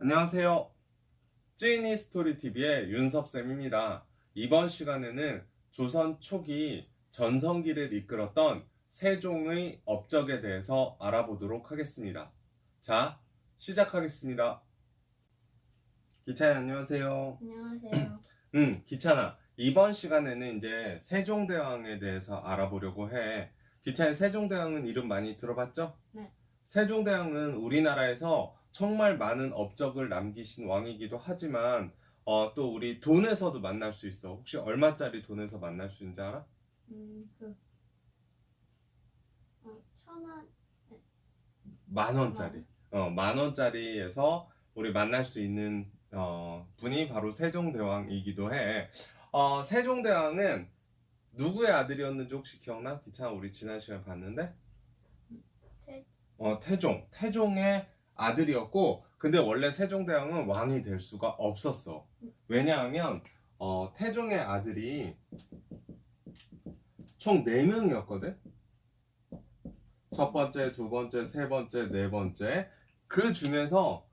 안녕하세요. 찌니 스토리 TV의 윤섭쌤입니다. 이번 시간에는 조선 초기 전성기를 이끌었던 세종의 업적에 대해서 알아보도록 하겠습니다. 자, 시작하겠습니다. 기찬이 안녕하세요. 안녕하세요. 음, 기찬아. 이번 시간에는 이제 세종대왕에 대해서 알아보려고 해. 기찬이 세종대왕은 이름 많이 들어봤죠? 네. 세종대왕은 우리나라에서 정말 많은 업적을 남기신 왕이기도 하지만 어, 또 우리 돈에서도 만날 수 있어. 혹시 얼마짜리 돈에서 만날 수 있는지 알아? 음, 그, 어, 천 원, 만 원짜리. 어, 만 원짜리에서 우리 만날 수 있는 어, 분이 바로 세종대왕이기도 해. 어, 세종대왕은 누구의 아들이었는지 혹시 기억나? 기차 우리 지난 시간에 봤는데? 태, 어, 태종. 태종의 아들이었고, 근데 원래 세종대왕은 왕이 될 수가 없었어. 왜냐하면, 어, 태종의 아들이 총 4명이었거든? 첫 번째, 두 번째, 세 번째, 네 번째. 그 중에서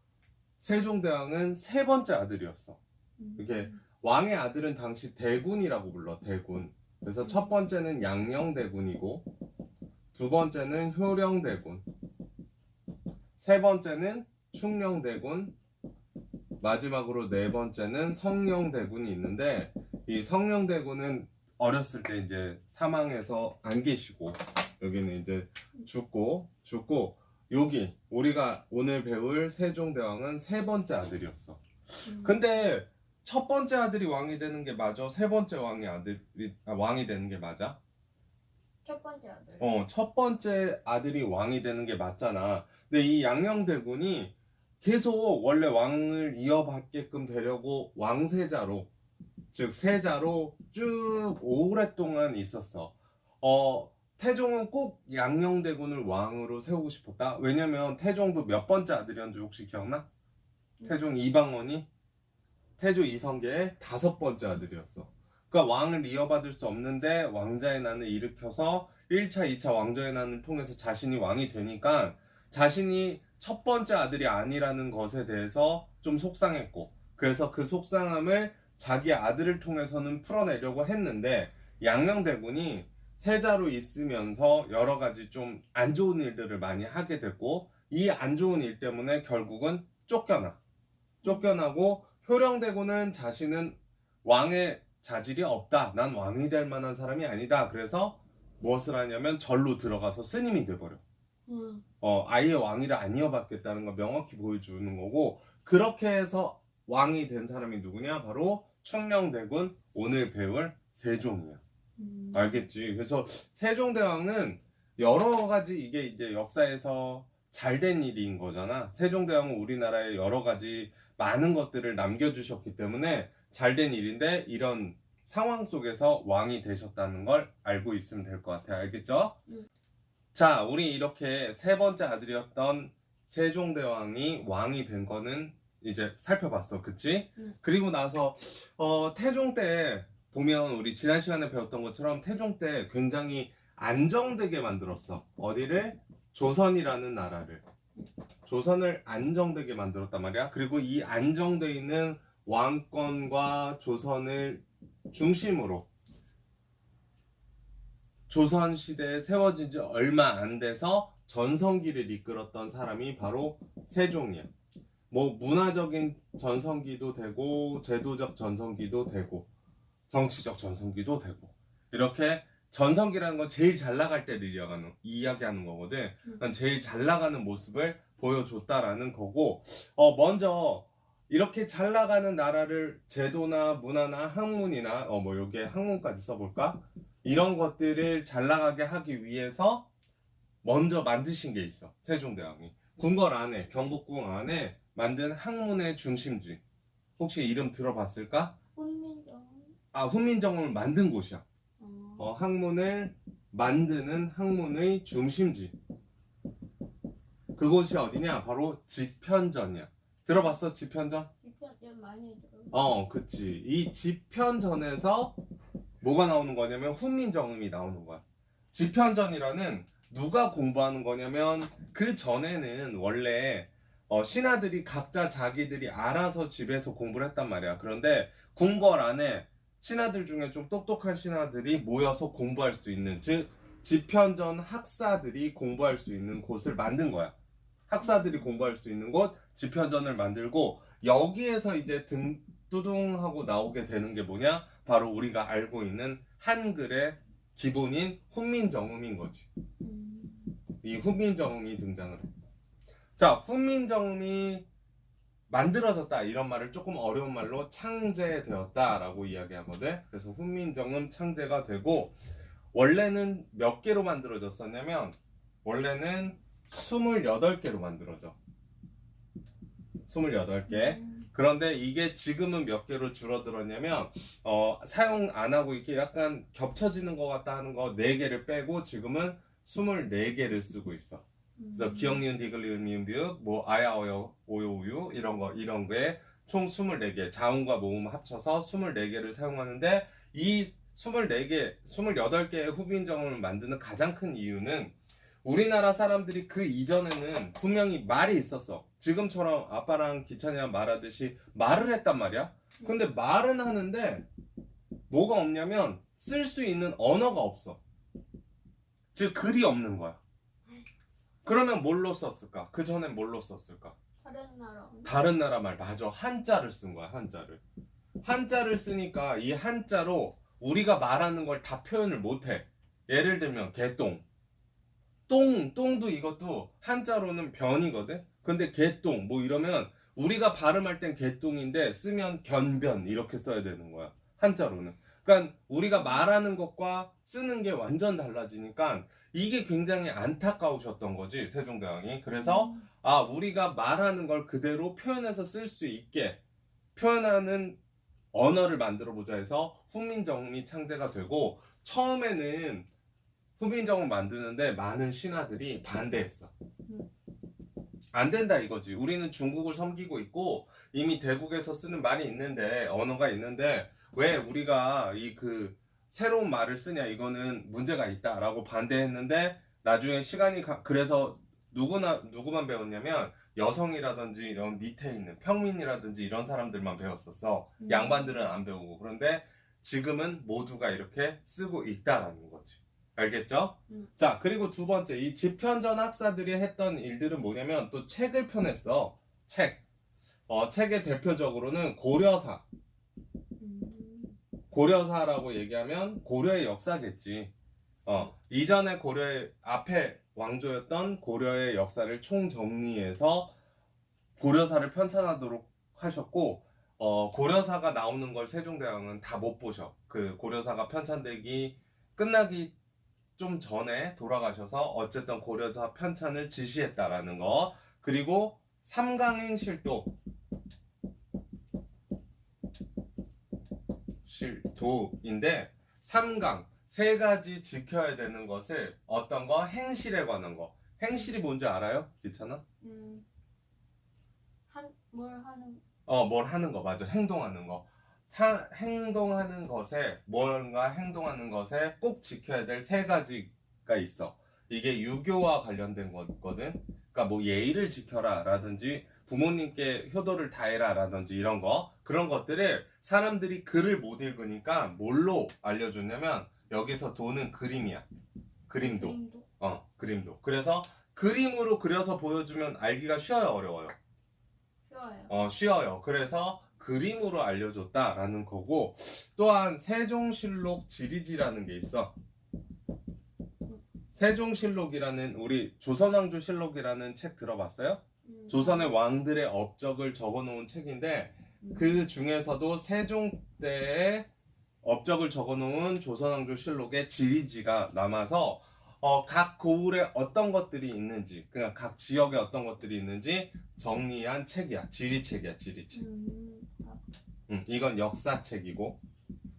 세종대왕은 세 번째 아들이었어. 음, 이게 왕의 아들은 당시 대군이라고 불러, 대군. 그래서 첫 번째는 양녕대군이고, 두 번째는 효령대군, 세 번째는 충녕대군, 마지막으로 네 번째는 성령대군이 있는데, 이 성령대군은 어렸을 때 이제 사망해서 안 계시고, 여기는 이제 죽고, 죽고, 여기 우리가 오늘 배울 세종대왕은 세 번째 아들이었어. 음, 근데 첫 번째 아들이 왕이 되는 게 맞아? 세 번째 왕이 아들이 아, 왕이 되는 게 맞아? 첫 번째 아들. 어, 첫 번째 아들이 왕이 되는 게 맞잖아. 근데 이 양녕대군이 계속 원래 왕을 이어받게끔 되려고 왕세자로 즉 세자로 쭉 오랫동안 있었어. 어, 태종은 꼭 양녕대군을 왕으로 세우고 싶었다. 왜냐면 태종도 몇 번째 아들이었는지 혹시 기억나? 태종 이방원이 태조 이성계의 다섯 번째 아들이었어. 그러니까 왕을 이어받을 수 없는데 왕자의 난을 일으켜서 1차, 2차 왕조의 난을 통해서 자신이 왕이 되니까 자신이 첫 번째 아들이 아니라는 것에 대해서 좀 속상했고 그래서 그 속상함을 자기 아들을 통해서는 풀어내려고 했는데 양녕대군이 세자로 있으면서 여러 가지 좀 안 좋은 일들을 많이 하게 됐고 이 안 좋은 일 때문에 결국은 쫓겨나. 쫓겨나고 효령대군은 자신은 왕의 자질이 없다. 난 왕이 될 만한 사람이 아니다. 그래서 무엇을 하냐면 절로 들어가서 스님이 돼버려. 음, 어, 아예 왕위를 안 이어받겠다는 걸 명확히 보여주는 거고 그렇게 해서 왕이 된 사람이 누구냐? 바로 충녕대군 오늘 배울 세종이야. 음, 알겠지? 그래서 세종대왕은 여러 가지 이게 이제 역사에서 잘 된 일인 거잖아. 세종대왕은 우리나라에 여러 가지 많은 것들을 남겨주셨기 때문에 잘 된 일인데 이런 상황 속에서 왕이 되셨다는 걸 알고 있으면 될 것 같아요. 알겠죠? 음. 자, 우리 이렇게 세 번째 아들이었던 세종대왕이 왕이 된 거는 이제 살펴봤어. 그치? 음. 그리고 나서 어, 태종 때 보면 우리 지난 시간에 배웠던 것처럼 태종 때 굉장히 안정되게 만들었어. 어디를? 조선이라는 나라를. 조선을 안정되게 만들었단 말이야. 그리고 이 안정돼 있는 왕권과 조선을 중심으로 조선 시대에 세워진 지 얼마 안 돼서 전성기를 이끌었던 사람이 바로 세종이야. 뭐 문화적인 전성기도 되고 제도적 전성기도 되고 정치적 전성기도 되고 이렇게 전성기라는 건 제일 잘 나갈 때를 이야기하는, 이야기하는 거거든. 그러니까 제일 잘 나가는 모습을 보여줬다라는 거고 어 먼저 이렇게 잘 나가는 나라를 제도나 문화나 학문이나 어 뭐 여기에 학문까지 써볼까 이런 것들을 잘 나가게 하기 위해서 먼저 만드신 게 있어 세종대왕이 궁궐 안에 경복궁 안에 만든 학문의 중심지 혹시 이름 들어봤을까? 훈민정. 아 훈민정음을 만든 곳이야 어, 어, 학문을 만드는 학문의 중심지. 그곳이 어디냐? 바로 지편전이야. 들어봤어? 지편전? 이편 많이 들어. 어, 그치. 이 지편전에서 뭐가 나오는 거냐면 훈민정음이 나오는 거야. 지편전이라는 누가 공부하는 거냐면 그 전에는 원래 어, 신하들이 각자 자기들이 알아서 집에서 공부를 했단 말이야. 그런데 궁궐 안에 신하들 중에 좀 똑똑한 신하들이 모여서 공부할 수 있는 즉 지편전 학사들이 공부할 수 있는 곳을 만든 거야. 학사들이 공부할 수 있는 곳 지편전을 만들고 여기에서 이제 등 뚜둥하고 나오게 되는 게 뭐냐? 바로 우리가 알고 있는 한글의 기본인 훈민정음인 거지. 음. 이 훈민정음이 등장을 해. 자, 훈민정음이 만들어졌다 이런 말을 조금 어려운 말로 창제되었다라고 이야기하거든. 그래서 훈민정음 창제가 되고 원래는 몇 개로 만들어졌었냐면 원래는 28개로 만들어져. 28개. 음. 그런데 이게 지금은 몇 개로 줄어들었냐면 어, 사용 안 하고 이렇게 약간 겹쳐지는 것 같다 하는 거 4개를 빼고 지금은 24개를 쓰고 있어. 그래서 음. 기억 니은 디귿 리은 미음 비읍 뭐 아야 오요 우유 이런 거 이런 거에 총 24개 자음과 모음 합쳐서 24개를 사용하는데 이 24개 28개의 후빈정음을 만드는 가장 큰 이유는 우리나라 사람들이 그 이전에는 분명히 말이 있었어. 지금처럼 아빠랑 기찬이랑 말하듯이 말을 했단 말이야. 근데 말은 하는데 뭐가 없냐면 쓸 수 있는 언어가 없어. 즉 글이 없는 거야. 그러면 뭘로 썼을까? 그 전엔 뭘로 썼을까? 다른 나라. 다른 나라 말. 맞아. 한자를 쓴 거야 한자를. 한자를 쓰니까 이 한자로 우리가 말하는 걸 다 표현을 못 해. 예를 들면 개똥 똥 똥도 이것도 한자로는 변이거든? 근데 개똥 뭐 이러면 우리가 발음할 땐 개똥인데 쓰면 견변 이렇게 써야 되는 거야 한자로는. 그러니까 우리가 말하는 것과 쓰는 게 완전 달라지니까 이게 굉장히 안타까우셨던 거지 세종대왕이. 그래서 음. 아, 우리가 말하는 걸 그대로 표현해서 쓸 수 있게 표현하는 언어를 만들어 보자 해서 훈민정음이 창제가 되고 처음에는 훈민정음 만드는데 많은 신하들이 반대했어. 안 된다 이거지. 우리는 중국을 섬기고 있고 이미 대국에서 쓰는 말이 있는데 언어가 있는데 왜 우리가 이 그 새로운 말을 쓰냐 이거는 문제가 있다라고 반대했는데 나중에 시간이 가, 그래서 누구나 누구만 배웠냐면 여성이라든지 이런 밑에 있는 평민이라든지 이런 사람들만 배웠었어. 음. 양반들은 안 배우고 그런데 지금은 모두가 이렇게 쓰고 있다라는 거지. 알겠죠? 음. 자 그리고 두 번째 이 집현전 학사들이 했던 일들은 뭐냐면 또 책을 펴냈어. 책. 어, 책의 대표적으로는 고려사. 음. 고려사라고 얘기하면 고려의 역사겠지. 어, 이전에 고려의 앞에 왕조였던 고려의 역사를 총정리해서 고려사를 편찬하도록 하셨고 어, 고려사가 나오는 걸 세종대왕은 다 못 보셔. 그 고려사가 편찬되기 끝나기 좀 전에 돌아가셔서 어쨌든 고려사 편찬을 지시했다라는 거. 그리고 삼강행실도 실도인데 삼강 세 가지 지켜야 되는 것을 어떤 거 행실에 관한 거 행실이 뭔지 알아요? 귀찮아? 음. 한, 뭘 하는, 어 뭘 하는 거 맞아 행동하는 거 사, 행동하는 것에 뭔가 행동하는 것에 꼭 지켜야 될 세 가지가 있어 이게 유교와 관련된 거거든 그러니까 뭐 예의를 지켜라 라든지 부모님께 효도를 다해라 라든지 이런 거 그런 것들을 사람들이 글을 못 읽으니까 뭘로 알려줬냐면 여기서 도는 그림이야 그림도 그림도. 어 그림도 그래서 그림으로 그려서 보여주면 알기가 쉬워요 어려워요 쉬워요. 어, 쉬워요. 그래서 그림으로 알려줬다라는 거고 또한 세종실록 지리지라는 게 있어. 세종실록이라는 우리 조선왕조 실록이라는 책 들어봤어요? 음. 조선의 왕들의 업적을 적어놓은 책인데 음. 그 중에서도 세종 때의 업적을 적어놓은 조선왕조 실록의 지리지가 남아서 어, 각 고을에 어떤 것들이 있는지 그냥 각 지역에 어떤 것들이 있는지 정리한 책이야 지리책이야 지리책 음. 아, 음, 이건 역사책이고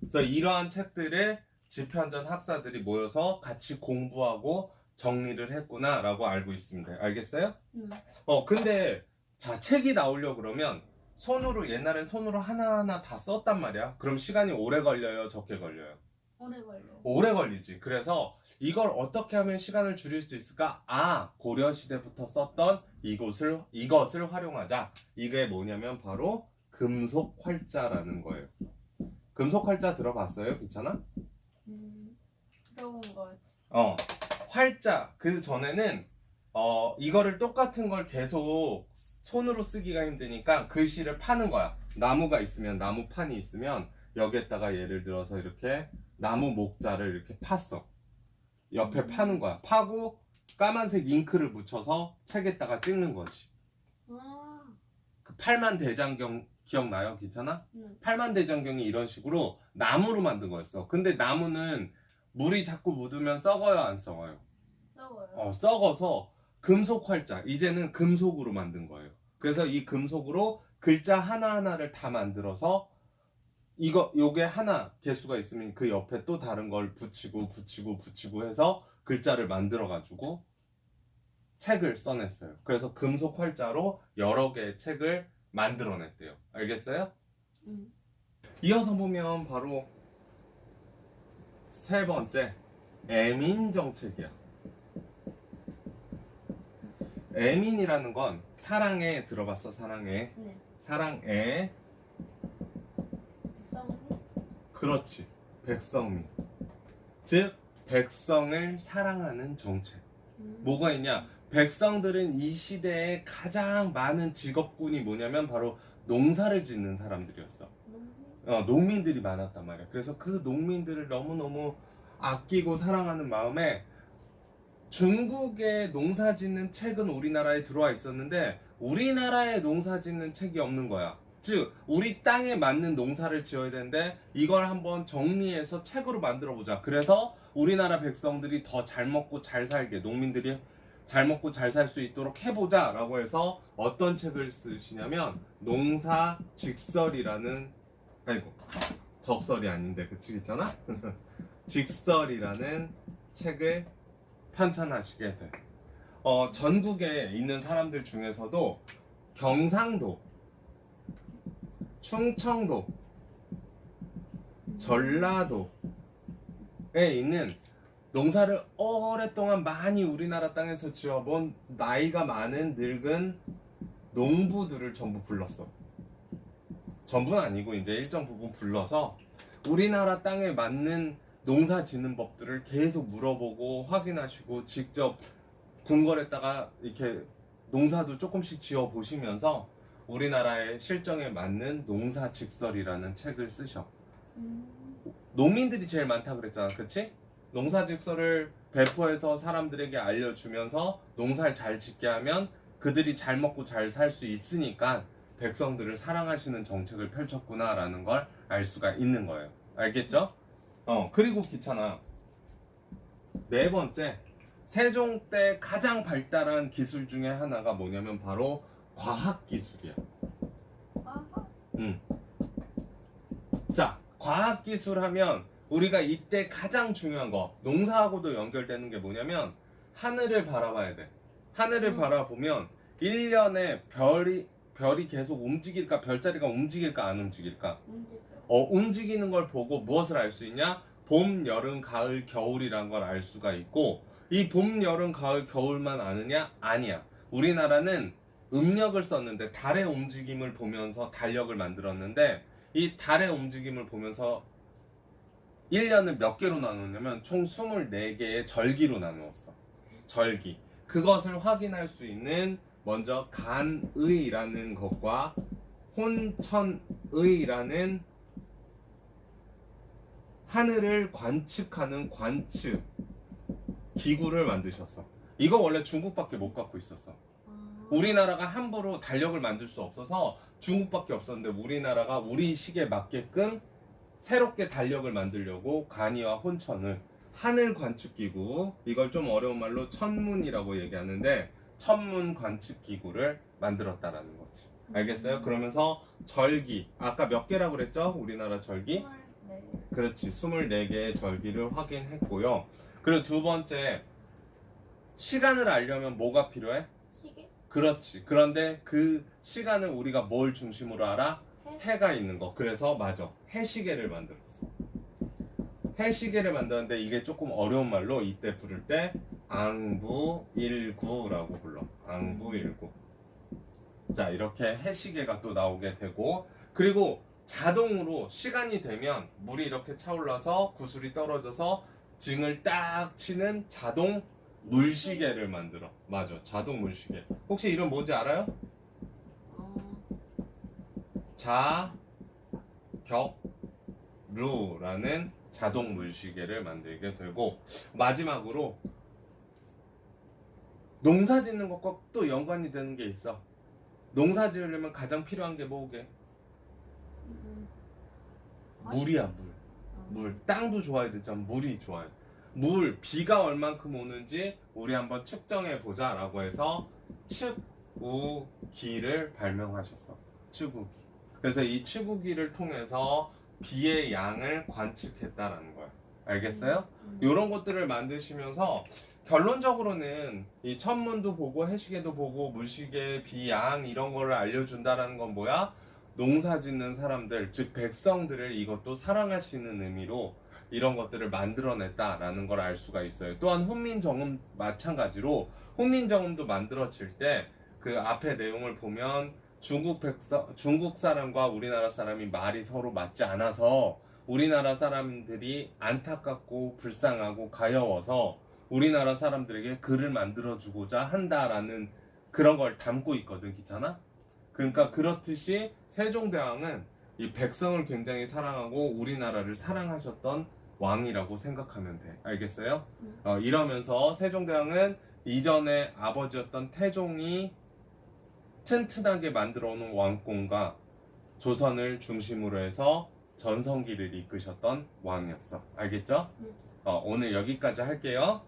그래서 이러한 책들을 집현전 학사들이 모여서 같이 공부하고 정리를 했구나라고 알고 있습니다 알겠어요? 음. 어 근데 자 책이 나오려 그러면 손으로 옛날엔 손으로 하나하나 다 썼단 말이야 그럼 시간이 오래 걸려요 적게 걸려요 오래 걸려요. 오래 걸리지. 그래서 이걸 어떻게 하면 시간을 줄일 수 있을까? 아, 고려 시대부터 썼던 이곳을 이것을 활용하자. 이게 뭐냐면 바로 금속 활자라는 거예요. 금속 활자 들어봤어요? 괜찮아? 음, 들어본 것 같아. 어, 활자. 그 전에는 어, 이거를 똑같은 걸 계속 손으로 쓰기가 힘드니까 글씨를 파는 거야. 나무가 있으면 나무판이 있으면 여기에다가 예를 들어서 이렇게 나무 목자를 이렇게 팠어. 옆에 음. 파는 거야. 파고 까만색 잉크를 묻혀서 책에다가 찍는 거지. 아, 그 팔만 대장경 기억나요? 괜찮아? 네. 팔만 대장경이 이런 식으로 나무로 만든 거였어. 근데 나무는 물이 자꾸 묻으면 썩어요, 안 썩어요? 썩어요. 어, 썩어서 금속 활자. 이제는 금속으로 만든 거예요. 그래서 이 금속으로 글자 하나하나를 다 만들어서 이거 요게 하나 개수가 있으면 그 옆에 또 다른 걸 붙이고 붙이고 붙이고 해서 글자를 만들어 가지고 책을 써냈어요. 그래서 금속 활자로 여러 개의 책을 만들어냈대요. 알겠어요? 음, 이어서 보면 바로 세 번째 애민 정책이야. 애민이라는 건 사랑에 들어봤어 사랑에? 네. 사랑에? 성이? 그렇지. 백성미 즉 백성을 사랑하는 정책. 음, 뭐가 있냐 백성들은 이 시대에 가장 많은 직업군이 뭐냐면 바로 농사를 짓는 사람들이었어 어, 농민들이 많았단 말이야. 그래서 그 농민들을 너무너무 아끼고 사랑하는 마음에 중국의 농사 짓는 책은 우리나라에 들어와 있었는데 우리나라에 농사 짓는 책이 없는 거야. 즉, 우리 땅에 맞는 농사를 지어야 되는데 이걸 한번 정리해서 책으로 만들어 보자. 그래서 우리나라 백성들이 더 잘 먹고 잘 살게, 농민들이 잘 먹고 잘 살 수 있도록 해보자. 라고 해서 어떤 책을 쓰시냐면 농사 직설이라는 아이고 적설이 아닌데 그치 있잖아 직설이라는 책을 편찬하시게 돼. 어 전국에 있는 사람들 중에서도 경상도, 충청도, 전라도에 있는 농사를 오랫동안 많이 우리나라 땅에서 지어본 나이가 많은 늙은 농부들을 전부 불렀어. 전부는 아니고 이제 일정 부분 불러서 우리나라 땅에 맞는 농사 짓는 법들을 계속 물어보고 확인하시고 직접 궁궐에다가 이렇게 농사도 조금씩 지어 보시면서 우리나라의 실정에 맞는 농사 직설이라는 책을 쓰셔. 음, 농민들이 제일 많다 그랬잖아, 그치? 농사 직설을 배포해서 사람들에게 알려주면서 농사를 잘 짓게 하면 그들이 잘 먹고 잘 살 수 있으니까 백성들을 사랑하시는 정책을 펼쳤구나라는 걸 알 수가 있는 거예요. 알겠죠? 어, 그리고 귀찮아. 네 번째, 세종 때 가장 발달한 기술 중에 하나가 뭐냐면 바로 과학 기술이야. 아하, 자, 과학 기술 하면 우리가 이때 가장 중요한 거, 농사하고도 연결되는 게 뭐냐면 하늘을 바라봐야 돼. 하늘을 음. 바라보면 1년에 별이 별이 계속 움직일까, 별자리가 움직일까 안 움직일까? 어, 움직이는 걸 보고 무엇을 알 수 있냐? 봄, 여름, 가을, 겨울이란 걸 알 수가 있고 이 봄, 여름, 가을, 겨울만 아느냐? 아니야. 우리나라는 음력을 썼는데 달의 움직임을 보면서 달력을 만들었는데 이 달의 움직임을 보면서 1년을 몇 개로 나누냐면 총 24개의 절기로 나누었어. 절기. 그것을 확인할 수 있는 먼저 간의라는 것과 혼천의라는 하늘을 관측하는 관측 기구를 만드셨어. 이거 원래 중국밖에 못 갖고 있었어. 아, 우리나라가 함부로 달력을 만들 수 없어서 중국밖에 없었는데 우리나라가 우리 시기에 맞게끔 새롭게 달력을 만들려고 간이와 혼천을 하늘 관측 기구 이걸 좀 어려운 말로 천문이라고 얘기하는데 천문 관측 기구를 만들었다라는 거지. 알겠어요? 그러면서 절기 아까 몇 개라고 그랬죠? 우리나라 절기? 그렇지 24개의 절기를 확인했고요. 그리고 두 번째 시간을 알려면 뭐가 필요해? 시계? 그렇지. 그런데 그 시간을 우리가 뭘 중심으로 알아? 해? 해가 있는 거. 그래서 맞아. 해시계를 만들었어. 해시계를 만드는데 이게 조금 어려운 말로 이때 부를 때 앙부일구라고 불러. 앙부일구. 자 이렇게 해시계가 또 나오게 되고 그리고 자동으로 시간이 되면 물이 이렇게 차올라서 구슬이 떨어져서 징을 딱 치는 자동 물시계를 만들어. 맞아, 자동 물시계. 혹시 이름 뭔지 알아요? 어, 자, 격, 루라는 자동 물시계를 만들게 되고 마지막으로 농사 짓는 것과 또 연관이 되는 게 있어. 농사 지으려면 가장 필요한 게 뭐게? 음. 물이야, 물. 어. 물. 땅도 좋아야 되잖아. 물이 좋아요. 물, 비가 얼만큼 오는지 우리 한번 측정해 보자라고 해서 측우기를 발명하셨어. 측우기. 그래서 이 측우기를 통해서 비의 양을 관측했다라는 거야. 알겠어요? 음. 이런 것들을 만드시면서 결론적으로는 이 천문도 보고 해시계도 보고 물시계 비양 이런 거를 알려준다라는 건 뭐야? 농사 짓는 사람들 즉 백성들을 이것도 사랑하시는 의미로 이런 것들을 만들어냈다라는 걸 알 수가 있어요. 또한 훈민정음 마찬가지로 훈민정음도 만들어질 때 그 앞에 내용을 보면 중국 백성 중국 사람과 우리나라 사람이 말이 서로 맞지 않아서 우리나라 사람들이 안타깝고 불쌍하고 가여워서 우리나라 사람들에게 글을 만들어 주고자 한다라는 그런 걸 담고 있거든 귀찮아? 그러니까 그렇듯이 세종대왕은 이 백성을 굉장히 사랑하고 우리나라를 사랑하셨던 왕이라고 생각하면 돼 알겠어요? 음. 어, 이러면서 세종대왕은 이전에 아버지였던 태종이 튼튼하게 만들어 놓은 왕宫과 조선을 중심으로 해서 전성기를 이끄셨던 왕이었어. 알겠죠? 음. 어, 오늘 여기까지 할게요.